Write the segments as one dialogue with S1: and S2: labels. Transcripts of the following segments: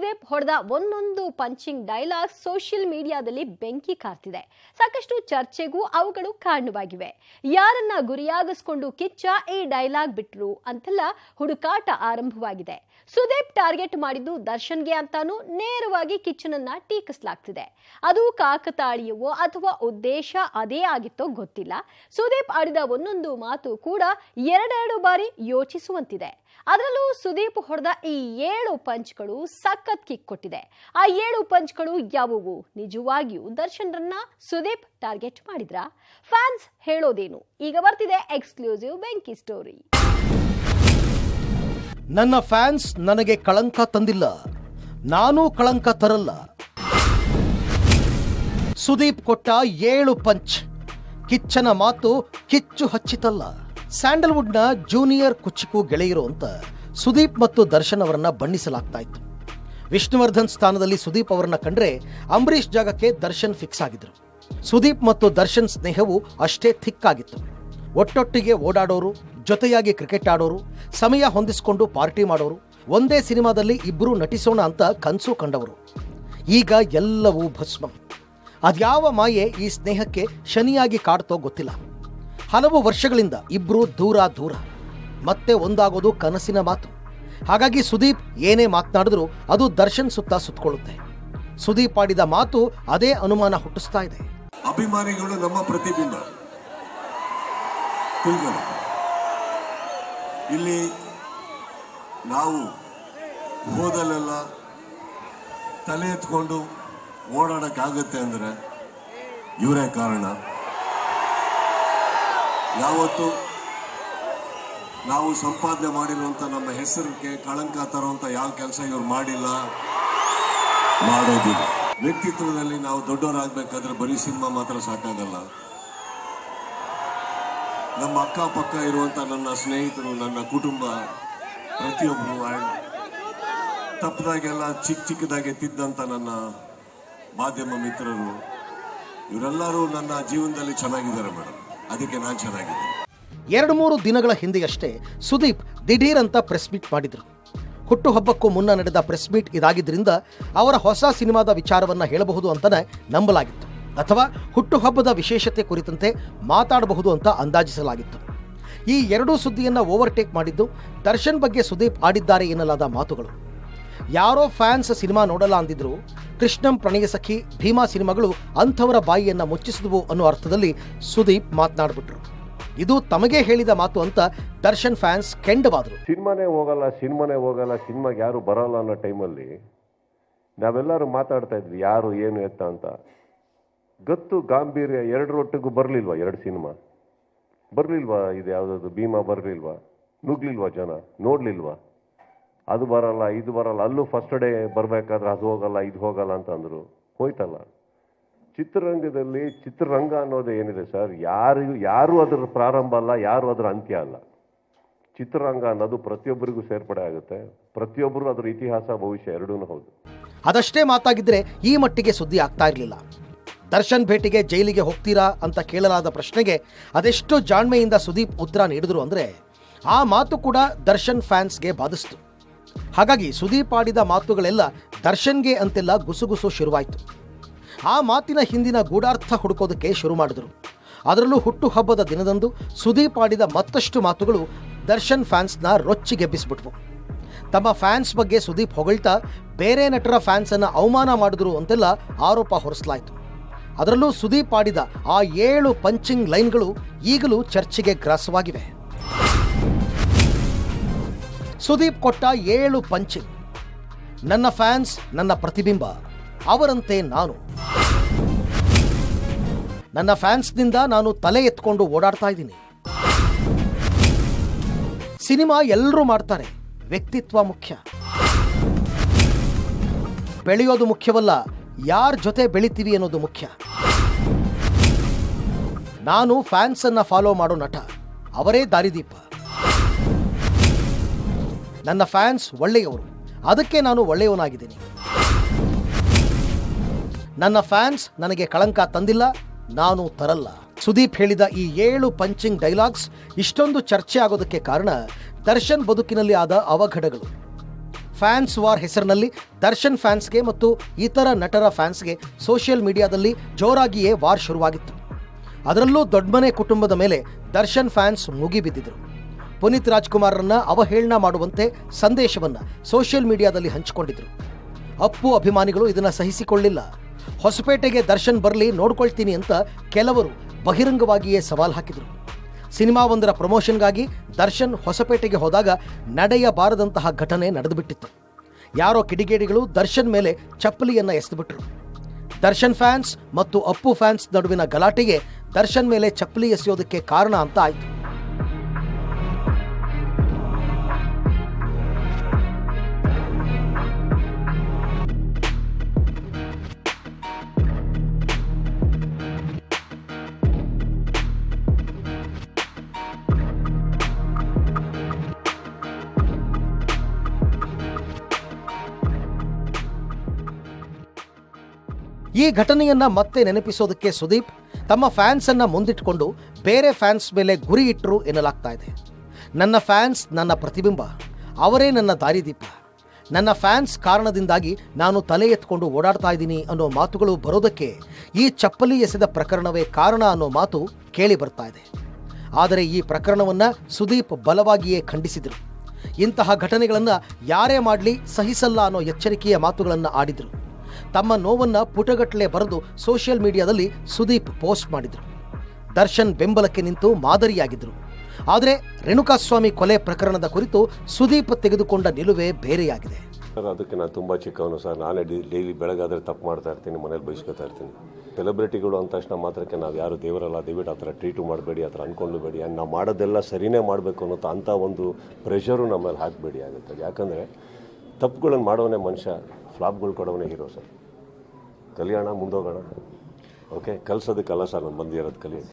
S1: ಸುದೀಪ್ ಹೊಡೆದ ಒಂದೊಂದು punching dialogue social ಮೀಡಿಯಾದಲ್ಲಿ ಬೆಂಕಿ ಕಾರ್ತಿದೆ. ಸಾಕಷ್ಟು ಚರ್ಚೆಗೂ ಅವುಗಳು ಕಾರಣವಾಗಿವೆ. ಯಾರನ್ನ ಗುರಿಯಾಗಿಸ್ಕೊಂಡು ಕಿಚ್ಚ ಈ ಡೈಲಾಗ್ ಬಿಟ್ರು ಅಂತೆಲ್ಲ ಹುಡುಕಾಟ ಆರಂಭವಾಗಿದೆ. ಸುದೀಪ್ ಟಾರ್ಗೆಟ್ ಮಾಡಿದ್ದು ದರ್ಶನ್ಗೆ ಅಂತಾನೂ ನೇರವಾಗಿ ಕಿಚ್ಚನನ್ನ ಟೀಕಿಸಲಾಗ್ತಿದೆ. ಅದು ಕಾಕತಾಳೀಯವೋ ಅಥವಾ ಉದ್ದೇಶ ಅದೇ ಆಗಿತ್ತೋ ಗೊತ್ತಿಲ್ಲ. ಸುದೀಪ್ ಆಡಿದ ಒಂದೊಂದು ಮಾತು ಕೂಡ ಎರಡೆರಡು ಬಾರಿ ಯೋಚಿಸುವಂತಿದೆ. ಅದರಲ್ಲೂ ಸುದೀಪ್ ಹೊಡೆದ ಈ ಏಳು ಪಂಚ್ಗಳು ಸಖತ್ ಕಿಕ್ ಕೊಟ್ಟಿದೆ. ಆ ಏಳು ಪಂಚ್ಗಳು ಯಾವುವು? ನಿಜವಾಗಿಯೂ ದರ್ಶನ್ರನ್ನ ಸುದೀಪ್ ಟಾರ್ಗೆಟ್ ಮಾಡಿದ್ರ? ಫ್ಯಾನ್ಸ್ ಹೇಳೋದೇನು? ಈಗ ಬರ್ತಿದೆ ಎಕ್ಸ್ಕ್ಲೂಸಿವ್ ಬೆಂಕಿ ಸ್ಟೋರಿ.
S2: ನನ್ನ ಫ್ಯಾನ್ಸ್ ನನಗೆ ಕಳಂಕ ತಂದಿಲ್ಲ. ನಾನೂ ಕಳಂಕ ತರಲ್ಲ. ಸುದೀಪ್ ಕೊಟ್ಟ ಏಳು ಪಂಚ್. ಕಿಚ್ಚನ ಮಾತು ಕಿಚ್ಚು ಹಚ್ಚಿತಲ್ಲ. ಸ್ಯಾಂಡಲ್ವುಡ್ನ ಜೂನಿಯರ್ ಕುಚಿಕು ಗೆಳೆಯರು ಅಂತ ಸುದೀಪ್ ಮತ್ತು ದರ್ಶನ್ ಅವರನ್ನ ಬಣ್ಣಿಸಲಾಗ್ತಾ ಇತ್ತು ವಿಷ್ಣುವರ್ಧನ್ ಸ್ಥಾನದಲ್ಲಿ ಸುದೀಪ್ ಅವರನ್ನ ಕಂಡ್ರೆ ಅಂಬರೀಷ್ ಜಾಗಕ್ಕೆ ದರ್ಶನ್ ಫಿಕ್ಸ್ ಆಗಿದ್ರು. ಸುದೀಪ್ ಮತ್ತು ದರ್ಶನ್ ಸ್ನೇಹವು ಅಷ್ಟೇ ಥಿಕ್ ಆಗಿತ್ತು ಒಟ್ಟೊಟ್ಟಿಗೆ ಓಡಾಡೋರು, ಜೊತೆಯಾಗಿ ಕ್ರಿಕೆಟ್ ಆಡೋರು, ಸಮಯ ಹೊಂದಿಸಿಕೊಂಡು ಪಾರ್ಟಿ ಮಾಡೋರು, ಒಂದೇ ಸಿನಿಮಾದಲ್ಲಿ ಇಬ್ಬರು ನಟಿಸೋಣ ಅಂತ ಕನಸು ಕಂಡವರು. ಈಗ ಎಲ್ಲವೂ ಭಸ್ಮ. ಅದ್ಯಾವ ಮಾಯೆ ಈ ಸ್ನೇಹಕ್ಕೆ ಶನಿಯಾಗಿ ಕಾಡ್ತೋ ಗೊತ್ತಿಲ್ಲ. ಹಲವು ವರ್ಷಗಳಿಂದ ಇಬ್ಬರು ದೂರ ದೂರ. ಮತ್ತೆ ಒಂದಾಗೋದು ಕನಸಿನ ಮಾತು. ಹಾಗಾಗಿ ಸುದೀಪ್ ಏನೇ ಮಾತನಾಡಿದ್ರು ಅದು ದರ್ಶನ್ ಸುತ್ತ ಸುತ್ತಕೊಳ್ಳುತ್ತೆ ಸುದೀಪ್ ಆಡಿದ ಮಾತು ಅದೇ ಅನುಮಾನ ಹುಟ್ಟಿಸ್ತಾ ಇದೆ.
S3: ಅಭಿಮಾನಿಗಳು ನಮ್ಮ ಪ್ರತಿಬಿಂಬ. ತಿಳ್ಕೊಳ್ಳಿ ಇಲ್ಲಿ ನಾವು ಹೋದಲ್ಲೆಲ್ಲ ತಲೆ ಎತ್ಕೊಂಡು ಓಡಾಡೋಕ್ಕಾಗುತ್ತೆ ಅಂದರೆ ಇವರೇ ಕಾರಣ. ಯಾವತ್ತು ನಾವು ಸಂಪಾದನೆ ಮಾಡಿರುವಂಥ ನಮ್ಮ ಹೆಸರಿಗೆ ಕಳಂಕ ತರುವಂಥ ಯಾವ ಕೆಲಸ ಇವ್ರು ಮಾಡಿಲ್ಲ, ಮಾಡೋದಿಲ್ಲ. ವ್ಯಕ್ತಿತ್ವದಲ್ಲಿ ನಾವು ದೊಡ್ಡವರಾಗಬೇಕಾದ್ರೆ ಬರೀ ಸಿನಿಮಾ ಮಾತ್ರ ಸಾಕಾಗಲ್ಲ. ನಮ್ಮ ಅಕ್ಕಪಕ್ಕ ಇರುವಂತ ನನ್ನ ಸ್ನೇಹಿತರು, ನನ್ನ ಕುಟುಂಬ, ಪ್ರತಿಯೊಬ್ಬರು ತಪ್ಪದಾಗೆಲ್ಲ ಚಿಕ್ಕ ಚಿಕ್ಕದಾಗೆ ತಿದ್ದಂತ ನನ್ನ ಮಾಧ್ಯಮ ಮಿತ್ರರು, ಇವರೆಲ್ಲರೂ ನನ್ನ ಜೀವನದಲ್ಲಿ ಚೆನ್ನಾಗಿದ್ದಾರೆ ಮೇಡಮ್ ಅದಕ್ಕೆ ನಾನು ಚೆನ್ನಾಗಿದ್ದೀನಿ.
S2: ಎರಡು ಮೂರು ದಿನಗಳ ಹಿಂದೆಯಷ್ಟೇ ಸುದೀಪ್ ದಿಢೀರ್ ಅಂತ ಪ್ರೆಸ್ ಮೀಟ್ ಮಾಡಿದ್ರು. ಹುಟ್ಟುಹಬ್ಬಕ್ಕೂ ಮುನ್ನ ನಡೆದ ಪ್ರೆಸ್ ಮೀಟ್ ಇದಾಗಿದ್ದರಿಂದ ಅವರ ಹೊಸ ಸಿನಿಮಾದ ವಿಚಾರವನ್ನ ಹೇಳಬಹುದು ಅಂತಲೇ ನಂಬಲಾಗಿತ್ತು. ಅಥವಾ ಹುಟ್ಟುಹಬ್ಬದ ವಿಶೇಷತೆ ಕುರಿತಂತೆ ಮಾತಾಡಬಹುದು ಅಂತ ಅಂದಾಜಿಸಲಾಗಿತ್ತು. ಈ ಎರಡೂ ಸುದ್ದಿಯನ್ನು ಓವರ್ಟೇಕ್ ಮಾಡಿದ್ದು ದರ್ಶನ್ ಬಗ್ಗೆ ಸುದೀಪ್ ಆಡಿದ್ದಾರೆ ಎನ್ನಲಾದ ಮಾತುಗಳು. ಯಾರೋ ಫ್ಯಾನ್ಸ್ ಸಿನಿಮಾ ನೋಡಲ್ಲ ಅಂದಿದ್ರು ಕೃಷ್ಣಂ ಪ್ರಣಯ ಸಖಿ ಭೀಮಾ ಸಿನಿಮಾಗಳು ಅಂಥವರ ಬಾಯಿಯನ್ನು ಮುಚ್ಚಿಸಿದವು ಅನ್ನೋ ಅರ್ಥದಲ್ಲಿ ಸುದೀಪ್ ಮಾತನಾಡಿಬಿಟ್ರು. ಇದು ತಮಗೆ ಹೇಳಿದ ಮಾತು ಅಂತ ದರ್ಶನ್ ಫ್ಯಾನ್ಸ್ ಕೆಂಡವಾದರು.
S4: ಸಿನಿಮಾನೇ ಹೋಗಲ್ಲ ಸಿನಿಮಾನೇ ಹೋಗಲ್ಲ, ಸಿನಿಮಾಗೆ ಯಾರು ಬರಲ್ಲ ಅನ್ನೋ ಟೈಮಲ್ಲಿ ನಾವೆಲ್ಲರೂ ಮಾತಾಡ್ತಾ ಇದ್ವಿ, ಯಾರು, ಏನು, ಎತ್ತ ಅಂತ. ಗತ್ತು ಗಾಂಭೀರ್ಯ ಎರಡರೊಟ್ಟಿಗೂ ಬರಲಿಲ್ವಾ ಎರಡು ಸಿನಿಮಾ? ಬರಲಿಲ್ವಾ ಇದು ಯಾವುದಾದ್ರು ಭೀಮಾ ಬರಲಿಲ್ವಾ? ನುಗ್ಲಿಲ್ವಾ ಜನ? ನೋಡ್ಲಿಲ್ವಾ? ಅದು ಬರಲ್ಲ, ಇದು ಬರಲ್ಲ, ಅಲ್ಲೂ ಫಸ್ಟ್ ಡೇ ಬರಬೇಕಾದ್ರೆ ಅದು ಹೋಗಲ್ಲ, ಇದು ಹೋಗಲ್ಲ ಅಂತ ಅಂದರು. ಹೋಯ್ತಲ್ಲ. ಚಿತ್ರರಂಗದಲ್ಲಿ ಚಿತ್ರರಂಗ ಅನ್ನೋದು ಏನಿದೆ ಸರ್? ಯಾರಿಗೂ ಯಾರು ಅದರ ಪ್ರಾರಂಭ ಅಲ್ಲ, ಯಾರು ಅದರ ಅಂತ್ಯ ಅಲ್ಲ. ಚಿತ್ರರಂಗ ಅನ್ನೋದು ಪ್ರತಿಯೊಬ್ಬರಿಗೂ ಸೇರ್ಪಡೆ ಆಗುತ್ತೆ. ಪ್ರತಿಯೊಬ್ಬರು ಅದರ ಇತಿಹಾಸ, ಭವಿಷ್ಯ ಎರಡೂ ಹೌದು.
S2: ಅದಷ್ಟೇ ಮಾತಾಗಿದ್ರೆ ಈ ಮಟ್ಟಿಗೆ ಸುದ್ದಿ ಆಗ್ತಾ ಇರಲಿಲ್ಲ. ದರ್ಶನ್ ಭೇಟಿಗೆ ಜೈಲಿಗೆ ಹೋಗ್ತೀರಾ ಅಂತ ಕೇಳಲಾದ ಪ್ರಶ್ನೆಗೆ ಅದೆಷ್ಟು ಜಾಣ್ಮೆಯಿಂದ ಸುದೀಪ್ ಉತ್ತರ ನೀಡಿದ್ರು ಅಂದರೆ ಆ ಮಾತು ಕೂಡ ದರ್ಶನ್ ಫ್ಯಾನ್ಸ್ಗೆ ಬಾಧಿಸ್ತು. ಹಾಗಾಗಿ ಸುದೀಪ್ ಆಡಿದ ಮಾತುಗಳೆಲ್ಲ ದರ್ಶನ್ಗೆ ಅಂತೆಲ್ಲ ಗುಸುಗುಸು ಶುರುವಾಯಿತು. ಆ ಮಾತಿನ ಹಿಂದಿನ ಗೂಢಾರ್ಥ ಹುಡುಕೋದಕ್ಕೆ ಶುರು ಮಾಡಿದ್ರು. ಅದರಲ್ಲೂ ಹುಟ್ಟುಹಬ್ಬದ ದಿನದಂದು ಸುದೀಪ್ ಆಡಿದ ಮತ್ತಷ್ಟು ಮಾತುಗಳು ದರ್ಶನ್ ಫ್ಯಾನ್ಸ್ನ ರೊಚ್ಚಿಗೆಬ್ಬಿಸ್ಬಿಟ್ವು ತಮ್ಮ ಫ್ಯಾನ್ಸ್ ಬಗ್ಗೆ ಸುದೀಪ್ ಹೊಗಳ್ತಾ ಬೇರೆ ನಟರ ಫ್ಯಾನ್ಸನ್ನು ಅವಮಾನ ಮಾಡಿದ್ರು ಅಂತೆಲ್ಲ ಆರೋಪ ಹೊರಿಸಲಾಯಿತು. ಅದರಲ್ಲೂ ಸುದೀಪ್ ಆಡಿದ ಆ ಏಳು ಪಂಚಿಂಗ್ ಲೈನ್ಗಳು ಈಗಲೂ ಚರ್ಚೆಗೆ ಗ್ರಾಸವಾಗಿವೆ. ಸುದೀಪ್ ಕೊಟ್ಟ ಏಳು ಪಂಚಿಂಗ್. ನನ್ನ ಫ್ಯಾನ್ಸ್, ನನ್ನ ಪ್ರತಿಬಿಂಬ, ಅವರಂತೆ ನಾನು. ನನ್ನ ಫ್ಯಾನ್ಸ್ನಿಂದ ನಾನು ತಲೆ ಎತ್ಕೊಂಡು ಓಡಾಡ್ತಾ ಇದ್ದೀನಿ. ಸಿನಿಮಾ ಎಲ್ಲರೂ ಮಾಡ್ತಾರೆ, ವ್ಯಕ್ತಿತ್ವ ಮುಖ್ಯ. ಬೆಳೆಯೋದು ಮುಖ್ಯವಲ್ಲ ಯಾರ ಜೊತೆ ಬೆಳಿತೀವಿ ಅನ್ನೋದು ಮುಖ್ಯ. ನಾನು ಫ್ಯಾನ್ಸ್ ಅನ್ನ ಫಾಲೋ ಮಾಡೋ ನಟ, ಅವರೇ ದಾರಿದೀಪ. ನನ್ನ ಫ್ಯಾನ್ಸ್ ಒಳ್ಳೆಯವರು, ಅದಕ್ಕೆ ನಾನು ಒಳ್ಳೆಯವನಾಗಿದ್ದೀನಿ. ನನ್ನ ಫ್ಯಾನ್ಸ್ ನನಗೆ ಕಳಂಕ ತಂದಿಲ್ಲ, ನಾನು ತರಲ್ಲ. ಸುದೀಪ್ ಹೇಳಿದ ಈ ಏಳು ಪಂಚಿಂಗ್ ಡೈಲಾಗ್ಸ್ ಇಷ್ಟೊಂದು ಚರ್ಚೆ ಆಗೋದಕ್ಕೆ ಕಾರಣ ದರ್ಶನ್ ಬದುಕಿನಲ್ಲಿ ಆದ ಅವಘಡಗಳು. ಫ್ಯಾನ್ಸ್ ವಾರ್ ಹೆಸರಿನಲ್ಲಿ ದರ್ಶನ್ ಫ್ಯಾನ್ಸ್ಗೆ ಮತ್ತು ಇತರ ನಟರ ಫ್ಯಾನ್ಸ್ಗೆ ಸೋಷಿಯಲ್ ಮೀಡಿಯಾದಲ್ಲಿ ಜೋರಾಗಿಯೇ ವಾರ್ ಶುರುವಾಗಿತ್ತು. ಅದರಲ್ಲೂ ದೊಡ್ಡಮನೆ ಕುಟುಂಬದ ಮೇಲೆ ದರ್ಶನ್ ಫ್ಯಾನ್ಸ್ ಮುಗಿಬಿದ್ದಿದ್ರು ಪುನೀತ್ ರಾಜ್ಕುಮಾರ್ರನ್ನ ಅವಹೇಳನ ಮಾಡುವಂತೆ ಸಂದೇಶವನ್ನು ಸೋಷಿಯಲ್ ಮೀಡಿಯಾದಲ್ಲಿ ಹಂಚಿಕೊಂಡಿದ್ರು. ಅಪ್ಪು ಅಭಿಮಾನಿಗಳು ಇದನ್ನು ಸಹಿಸಿಕೊಳ್ಳಿಲ್ಲ. ಹೊಸಪೇಟೆಗೆ ದರ್ಶನ್ ಬರಲಿ ನೋಡ್ಕೊಳ್ತೀನಿ ಅಂತ ಕೆಲವರು ಬಹಿರಂಗವಾಗಿಯೇ ಸವಾಲು ಹಾಕಿದರು. ಸಿನಿಮಾವೊಂದರ ಪ್ರಮೋಷನ್ಗಾಗಿ ದರ್ಶನ್ ಹೊಸಪೇಟೆಗೆ ಹೋದಾಗ ನಡೆಯಬಾರದಂತಹ ಘಟನೆ ನಡೆದುಬಿಟ್ಟಿತ್ತು. ಯಾರೋ ಕಿಡಿಗೇಡಿಗಳು ದರ್ಶನ್ ಮೇಲೆ ಚಪ್ಪಲಿಯನ್ನು ಎಸೆದುಬಿಟ್ರು. ದರ್ಶನ್ ಫ್ಯಾನ್ಸ್ ಮತ್ತು ಅಪ್ಪು ಫ್ಯಾನ್ಸ್ ನಡುವಿನ ಗಲಾಟೆಗೆ ದರ್ಶನ್ ಮೇಲೆ ಚಪ್ಪಲಿ ಎಸೆಯೋದಕ್ಕೆ ಕಾರಣ ಅಂತ ಆಯ್ತು. ಈ ಘಟನೆಯನ್ನ ಮತ್ತೆ ನೆನಪಿಸೋದಕ್ಕೆ ಸುದೀಪ್, ತಮ್ಮ ಫ್ಯಾನ್ಸ್ ಅನ್ನ ಮುಂದಿಟ್ಟುಕೊಂಡು ಬೇರೆ ಫ್ಯಾನ್ಸ್ ಮೇಲೆ ಗುರಿ ಇಟ್ಟರು ಎನ್ನಲಾಗ್ತಾ ಇದೆ. ನನ್ನ ಫ್ಯಾನ್ಸ್ ನನ್ನ ಪ್ರತಿಬಿಂಬ, ಅವರೇ ನನ್ನ ದಾರಿದೀಪ. ನನ್ನ ಫ್ಯಾನ್ಸ್ ಕಾರಣದಿಂದಾಗಿ ನಾನು ತಲೆ ಎತ್ಕೊಂಡು ಓಡಾಡ್ತಾ ಇದ್ದೀನಿ ಅನ್ನೋ ಮಾತುಗಳು ಬರೋದಕ್ಕೆ ಈ ಚಪ್ಪಲಿ ಎಸೆದ ಪ್ರಕರಣವೇ ಕಾರಣ ಅನ್ನೋ ಮಾತು ಕೇಳಿ ಬರ್ತಾ ಇದೆ. ಆದರೆ ಈ ಪ್ರಕರಣವನ್ನು ಸುದೀಪ್ ಬಲವಾಗಿಯೇ ಖಂಡಿಸಿದರು. ಇಂತಹ ಘಟನೆಗಳನ್ನು ಯಾರೇ ಮಾಡಲಿ ಸಹಿಸಲ್ಲ ಅನ್ನೋ ಎಚ್ಚರಿಕೆಯ ಮಾತುಗಳನ್ನು ಆಡಿದರು. ತಮ್ಮ ನೋವನ್ನ ಪುಟಗಟ್ಟಲೆ ಬರೆದು ಸೋಷಿಯಲ್ ಮೀಡಿಯಾದಲ್ಲಿ ಸುದೀಪ್ ಪೋಸ್ಟ್ ಮಾಡಿದರು. ದರ್ಶನ್ ಬೆಂಬಲಕ್ಕೆ ನಿಂತು ಮಾದರಿಯಾಗಿದ್ದರು ಆದರೆ ರೇಣುಕಾಸ್ವಾಮಿ ಕೊಲೆ ಪ್ರಕರಣದ ಕುರಿತು ಸುದೀಪ್ ತೆಗೆದುಕೊಂಡ ನಿಲುವೇ ಬೇರೆಯಾಗಿದೆ.
S4: ಸರ್, ಅದಕ್ಕೆ ನಾನು ತುಂಬ ಚಿಕ್ಕವನು ಸರ್. ನಾನೇ ಡೈಲಿ ಬೆಳಗಾದರೆ ತಪ್ಪು ಮಾಡ್ತಾ ಇರ್ತೀನಿ, ಮನೇಲಿ ಬಯಸ್ಕೊತಾ ಇರ್ತೀನಿ. ಸೆಲೆಬ್ರಿಟಿಗಳು ಅಂದ ತಕ್ಷಣ ಮಾತ್ರಕ್ಕೆ ನಾವು ಯಾರು ದೇವರಲ್ಲ, ದಯವಿಟ್ಟು ಆ ಥರ ಟ್ರೀಟು ಮಾಡಬೇಡಿ, ಆ ಥರ ಅಂದ್ಕೊಳ್ಳಬೇಡಿ ಆ್ಯಂಡ್ ನಾವು ಮಾಡೋದೆಲ್ಲ ಸರಿನೇ ಮಾಡಬೇಕು ಅನ್ನೋ ಅಂಥ ಒಂದು ಪ್ರೆಷರು ನಮ್ಮಲ್ಲಿ ಮೇಲೆ ಹಾಕಬೇಡಿ ಆಗುತ್ತೆ. ಯಾಕಂದರೆ ತಪ್ಪುಗಳನ್ನು ಮಾಡೋನೇ ಮನುಷ್ಯ, ಫ್ಲಾಪ್ಗಳು ಕೊಡೋನೇ ಹೀರೋ ಸರ್. ಕಲಿಯೋಣ ಮುಂದೋಗೋಣ. ಓಕೆ ಕಲ್ಸೋದಕ್ಕಲ್ಲ ಸರ್ ನಾನು ಬಂದಿರೋದು ಕಲಿ.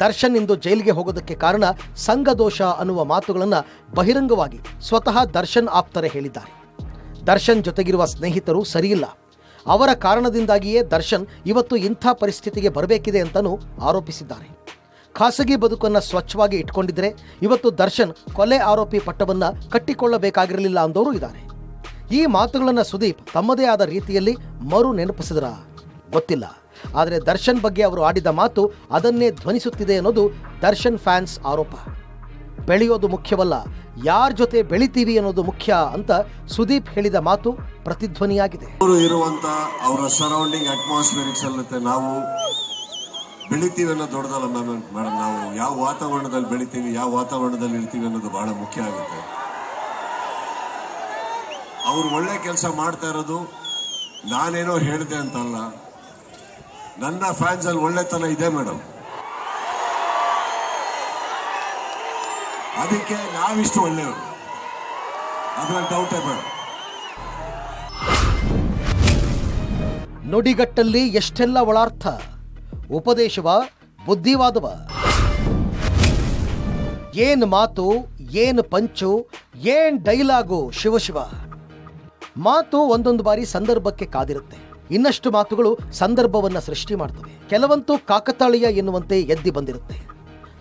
S2: ದರ್ಶನ್ ಇಂದು ಜೈಲಿಗೆ ಹೋಗೋದಕ್ಕೆ ಕಾರಣ ಸಂಘದೋಷ ಅನ್ನುವ ಮಾತುಗಳನ್ನು ಬಹಿರಂಗವಾಗಿ ಸ್ವತಃ ದರ್ಶನ್ ಆಪ್ತರೇ ಹೇಳಿದ್ದಾರೆ. ದರ್ಶನ್ ಜೊತೆಗಿರುವ ಸ್ನೇಹಿತರು ಸರಿಯಿಲ್ಲ. ಅವರ ಕಾರಣದಿಂದಾಗಿಯೇ ದರ್ಶನ್ ಇವತ್ತು ಇಂಥ ಪರಿಸ್ಥಿತಿಗೆ ಬರಬೇಕಿದೆ ಅಂತಲೂ ಆರೋಪಿಸಿದ್ದಾರೆ. ಖಾಸಗಿ ಬದುಕನ್ನು ಸ್ವಚ್ಛವಾಗಿ ಇಟ್ಕೊಂಡಿದ್ರೆ ಇವತ್ತು ದರ್ಶನ್ ಕೊಲೆ ಆರೋಪಿ ಪಟ್ಟವನ್ನು ಕಟ್ಟಿಕೊಳ್ಳಬೇಕಾಗಿರಲಿಲ್ಲ ಅಂದವರು ಇದ್ದಾರೆ. ಈ ಮಾತುಗಳನ್ನು ಸುದೀಪ್ ತಮ್ಮದೇ ಆದ ರೀತಿಯಲ್ಲಿ ಮರು ನೆನಪಿಸಿದ್ರ. ಗೊತ್ತಿಲ್ಲ. ಆದರೆ ದರ್ಶನ್ ಬಗ್ಗೆ ಅವರು ಆಡಿದ ಮಾತು ಅದನ್ನೇ ಧ್ವನಿಸುತ್ತಿದೆ ಅನ್ನೋದು ದರ್ಶನ್ ಫ್ಯಾನ್ಸ್ ಆರೋಪ. ಬೆಳೆಯೋದು ಮುಖ್ಯವಲ್ಲ, ಯಾರ ಜೊತೆ ಬೆಳಿತೀವಿ ಅನ್ನೋದು ಮುಖ್ಯ ಅಂತ ಸುದೀಪ್ ಹೇಳಿದ ಮಾತು ಪ್ರತಿಧ್ವನಿಯಾಗಿದೆ.
S3: ಅವರು ಇರುವಂತ ಅವರ ಸರೌಂಡಿಂಗ್ ಅಟ್ಮಾಸ್ಫಿಯರಿಕ್ಸ್ ಅಲ್ಲತ್ತೆ ನಾವು ಬೆಳಿತೀವಿ ಅನ್ನೋದು ದೊಡ್ಡದಲ್ಲ ಮ್ಯಾಮ್, ನಾವು ಯಾವ ವಾತಾವರಣದಲ್ಲಿ ಬೆಳಿತೀವಿ, ಯಾವ ವಾತಾವರಣದಲ್ಲಿ ಇರ್ತೀವಿ ಅನ್ನೋದು ಬಹಳ ಮುಖ್ಯ ಆಗುತ್ತೆ. ಅವ್ರು ಒಳ್ಳೆ ಕೆಲಸ ಮಾಡ್ತಾ ಇರೋದು ನಾನೇನೋ ಹೇಳಿದೆ ಅಂತಲ್ಲ. ನನ್ನ ಫ್ಯಾನ್ಸ್ ಅಲ್ಲಿ ಒಳ್ಳೆತನ ಇದೆ ಮೇಡಮ್ ಅದಕ್ಕೆ ನಾವಿಷ್ಟು ಒಳ್ಳೆಯವರು. ಅದ್ರಲ್ಲಿ ಡೌಟೇ ಮೇಡಮ್
S2: ನುಡಿಗಟ್ಟಲ್ಲಿ ಎಷ್ಟೆಲ್ಲ ಒಳಾರ್ಥ. ಉಪದೇಶವ, ಬುದ್ಧಿವಾದವ. ಏನ್ ಮಾತು, ಏನ್ ಪಂಚು, ಏನ್ ಡೈಲಾಗು ಶಿವಶಿವ ಮಾತು ಒಂದೊಂದು ಬಾರಿ ಸಂದರ್ಭಕ್ಕೆ ಕಾದಿರುತ್ತೆ. ಇನ್ನಷ್ಟು ಮಾತುಗಳು ಸಂದರ್ಭವನ್ನ ಸೃಷ್ಟಿ ಮಾಡ್ತವೆ. ಕೆಲವಂತೂ ಕಾಕತಾಳೀಯ ಎನ್ನುವಂತೆ ಎದ್ದಿ ಬಂದಿರುತ್ತೆ.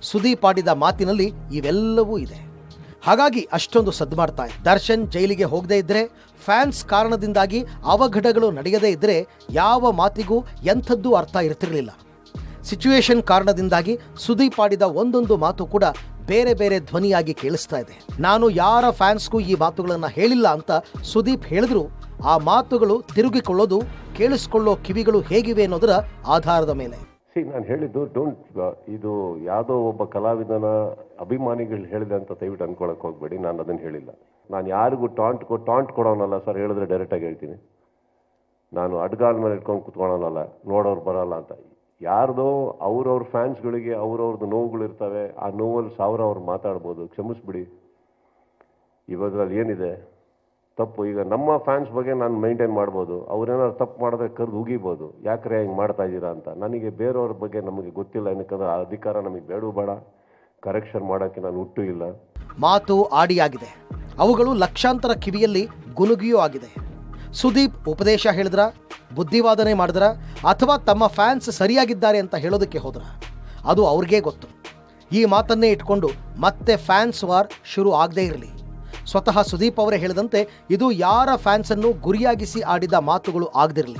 S2: ಸುದೀಪ್ ಆಡಿದ ಮಾತಿನಲ್ಲಿ ಇವೆಲ್ಲವೂ ಇದೆ. ಹಾಗಾಗಿ ಅಷ್ಟೊಂದು ಸದ್ದು ಮಾಡ್ತಾ ಇದೆ ದರ್ಶನ್ ಜೈಲಿಗೆ ಹೋಗದೇ ಇದ್ರೆ, ಫ್ಯಾನ್ಸ್ ಕಾರಣದಿಂದಾಗಿ ಅವಘಡಗಳು ನಡೆಯದೇ ಇದ್ರೆ ಯಾವ ಮಾತಿಗೂ ಎಂಥದ್ದು ಅರ್ಥ ಇರ್ತಿರಲಿಲ್ಲ. ಸಿಚುವೇಶನ್ ಕಾರಣದಿಂದಾಗಿ ಸುದೀಪ್ ಆಡಿದ ಒಂದೊಂದು ಮಾತು ಕೂಡ ಬೇರೆ ಬೇರೆ ಧ್ವನಿಯಾಗಿ ಕೇಳಿಸ್ತಾ ಇದೆ. ನಾನು ಯಾರ ಫ್ಯಾನ್ಸ್ಗೂ ಈ ಮಾತುಗಳನ್ನು ಹೇಳಿಲ್ಲ ಅಂತ ಸುದೀಪ್ ಹೇಳಿದ್ರು. ಆ ಮಾತುಗಳು ತಿರುಗಿಕೊಳ್ಳೋದು, ಕೇಳಿಸ್ಕೊಳ್ಳೋ ಕಿವಿಗಳು ಹೇಗಿವೆ ಅನ್ನೋದರ ಆಧಾರದ ಮೇಲೆ.
S4: ನಾನು ಹೇಳಿದ್ದು ಡೋಂಟ್ ಇದು ಯಾವುದೋ ಒಬ್ಬ ಕಲಾವಿದನ ಅಭಿಮಾನಿಗಳು ಹೇಳಿದೆ ಅಂತ ದಯವಿಟ್ಟು ಅನ್ಕೊಳಕ್ ಹೋಗ್ಬೇಡಿ, ನಾನು ಅದನ್ನು ಹೇಳಿಲ್ಲ. ನಾನು ಯಾರಿಗೂ ಟಾಂಟ್ ಕೊ ಟಾಂಟ್ ಕೊಡೋನಲ್ಲ ಸರ್ ಹೇಳಿದ್ರೆ ಡೈರೆಕ್ಟಾಗಿ ಹೇಳ್ತೀನಿ. ನಾನು ಅಡ್ಗಾಲ್ ಮೇಲೆ ಇಟ್ಕೊಂಡು ಕುತ್ಕೊಳ್ಳೋನಲ್ಲ ನೋಡೋರು ಬರಲ್ಲ ಅಂತ. ಯಾರ್ದೋ ಅವ್ರವ್ರ ಫ್ಯಾನ್ಸ್ಗಳಿಗೆ ಅವ್ರವ್ರದ್ದು ನೋವುಗಳಿರ್ತವೆ, ಆ ನೋವಲ್ಲಿ ಸಾವಿರ ಅವ್ರು ಮಾತಾಡ್ಬೋದು. ಕ್ಷಮಿಸ್ಬಿಡಿ. ಇವಾಗಲ್ಲಿ ಏನಿದೆ? ತಪ್ಪು. ಈಗ ನಮ್ಮ ಫ್ಯಾನ್ಸ್ ಬಗ್ಗೆ ನಾನು ಮೈಂಟೈನ್ ಮಾಡ್ಬೋದು. ಅವ್ರೇನಾದ್ರು ತಪ್ಪು ಮಾಡಿದ್ರೆ ಕರೆದು ಉಗಿಬೋದು. ಯಾಕ್ರೆ ಹಿಂಗೆ ಮಾಡ್ತಾ ಇದ್ದೀರಾ ಅಂತ. ನನಗೆ ಬೇರೆಯವ್ರ ಬಗ್ಗೆ ನಮಗೆ ಗೊತ್ತಿಲ್ಲ. ಏನಕ್ಕಂದ್ರೆ ಆ ಅಧಿಕಾರ ನಮಗೆ ಬೇಡ ಬೇಡ. ಕರೆಕ್ಷನ್ ಮಾಡೋಕ್ಕೆ ನಾನು ಹುಟ್ಟು ಇಲ್ಲ.
S2: ಮಾತು ಆಡಿಯಾಗಿದೆ. ಅವುಗಳು ಲಕ್ಷಾಂತರ ಕಿವಿಯಲ್ಲಿ ಗುನುಗಿಯೂ ಆಗಿದೆ. ಸುದೀಪ್ ಉಪದೇಶ ಹೇಳಿದ್ರ? ಬುದ್ಧಿವಾದನೆ ಮಾಡಿದ್ರ? ಅಥವಾ ತಮ್ಮ ಫ್ಯಾನ್ಸ್ ಸರಿಯಾಗಿದ್ದಾರೆ ಅಂತ ಹೇಳೋದಕ್ಕೆ ಹೋದ್ರ? ಅದು ಅವ್ರಿಗೇ ಗೊತ್ತು. ಈ ಮಾತನ್ನೇ ಇಟ್ಕೊಂಡು ಮತ್ತೆ ಫ್ಯಾನ್ಸ್ ವಾರ್ ಶುರು ಆಗದೇ ಇರಲಿ. ಸ್ವತಃ ಸುದೀಪ್ ಅವರೇ ಹೇಳಿದಂತೆ ಇದು ಯಾರ ಫ್ಯಾನ್ಸ್ ಅನ್ನು ಗುರಿಯಾಗಿಸಿ ಆಡಿದ ಮಾತುಗಳು ಆಗದಿರಲಿ.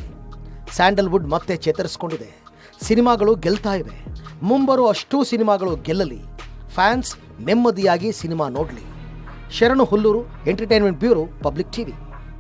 S2: ಸ್ಯಾಂಡಲ್ವುಡ್ ಮತ್ತೆ ಚೇತರಿಸಿಕೊಂಡಿದೆ. ಸಿನಿಮಾಗಳು ಗೆಲ್ತಾ ಇವೆ. ಮುಂಬರುವ ಅಷ್ಟೂ ಸಿನಿಮಾಗಳು ಗೆಲ್ಲಲಿ. ಫ್ಯಾನ್ಸ್ ನೆಮ್ಮದಿಯಾಗಿ ಸಿನಿಮಾ ನೋಡಲಿ. Sharanu Hulluru entertainment bureau public TV.